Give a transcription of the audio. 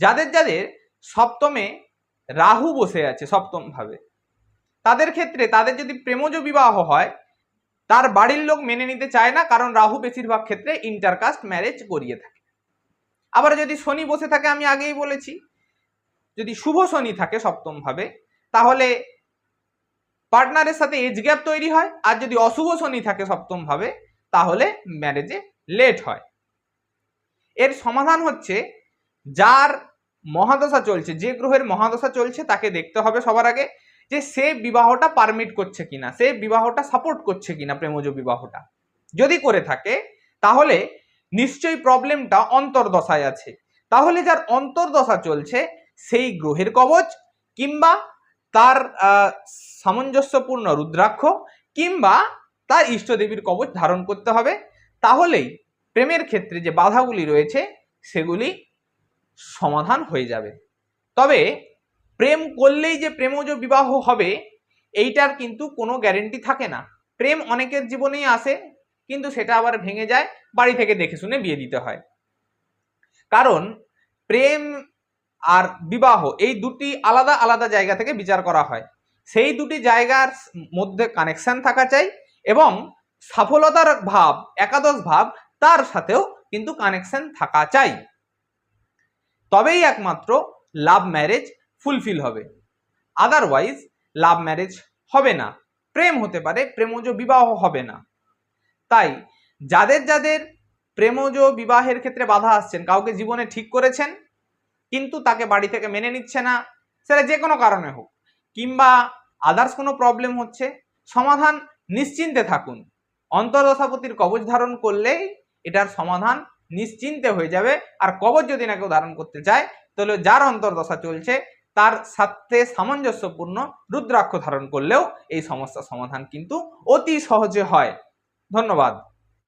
যাদের যাদের সপ্তমে রাহু বসে আছে সপ্তম ভাবে তাদের ক্ষেত্রে তাদের যদি প্রেমজ বিবাহ হয়, তার বাড়ির লোক মেনে নিতে চায় না, কারণ রাহু বেশিরভাগ ক্ষেত্রে ইন্টারকাস্ট ম্যারেজ করিয়ে থাকে। আবার যদি শনি বসে থাকে, আমি আগেই বলেছি, যদি শুভ শনি থাকে সপ্তম ভাবে তাহলে পার্টনারের সাথে এজ গ্যাপ তৈরি হয়, আর যদি অশুভ শনি থাকে সপ্তম ভাবে তাহলে ম্যারেজে লেট হয়। এর সমাধান হচ্ছে, যার মহাদশা চলছে, যে গ্রহের মহাদশা চলছে তাকে দেখতে হবে সবার আগে যে সে বিবাহটা পারমিট করছে কিনা, সে বিবাহটা সাপোর্ট করছে কিনা প্রেমজ বিবাহটা। যদি করে থাকে, তাহলে নিশ্চয়ই প্রবলেমটা অন্তর্দশায় আছে। তাহলে যার অন্তর্দশা চলছে, সেই গ্রহের কবচ কিংবা তার সামঞ্জস্যপূর্ণ রুদ্রাক্ষ কিংবা তার ইষ্টদেবীর কবচ ধারণ করতে হবে। তাহলেই প্রেমের ক্ষেত্রে যে বাধাগুলি রয়েছে, সেগুলি সমাধান হয়ে যাবে। তবে প্রেম করলেই যে প্রেমজ বিবাহ হবে, এইটার কিন্তু কোনো গ্যারেন্টি থাকে না। প্রেম অনেকের জীবনেই আসে, কিন্তু সেটা আবার ভেঙে যায়, বাড়ি থেকে দেখে শুনে বিয়ে দিতে হয়। কারণ প্রেম আর বিবাহ এই দুটি আলাদা আলাদা জায়গা থেকে বিচার করা হয়। সেই দুটি জায়গার মধ্যে কানেকশন থাকা চাই এবং সফলতার ভাব, একাদশ ভাব তার সাথেও কিন্তু কানেকশন থাকা চাই। তবেই একমাত্র লাভ ম্যারেজ ফুলফিল হবে। আদারওয়াইজ লাভ ম্যারেজ হবে না। প্রেম হতে পারে, প্রেমজ বিবাহ হবে না। তাই যাদের যাদের প্রেমজ বিবাহের ক্ষেত্রে বাধা আসছেন, কাউকে জীবনে ঠিক করেছেন, কিন্তু তাকে বাড়ি থেকে মেনে নিচ্ছে না, সেটা যে কোনো কারণে হোক, কিংবা আদার্স কোনো প্রবলেম হচ্ছে, সমাধান নিশ্চিন্তে থাকুন। অন্তর্দশাপতির কবচ ধারণ করলেই এটার সমাধান নিশ্চিন্তে হয়ে যাবে। আর কবর যদি না কেউ ধারণ করতে চায়, তাহলে যার অন্তর্দশা চলছে, তার সাথে সামঞ্জস্যপূর্ণ রুদ্রাক্ষ ধারণ করলেও এই সমস্যার সমাধান কিন্তু অতি সহজে হয়। ধন্যবাদ।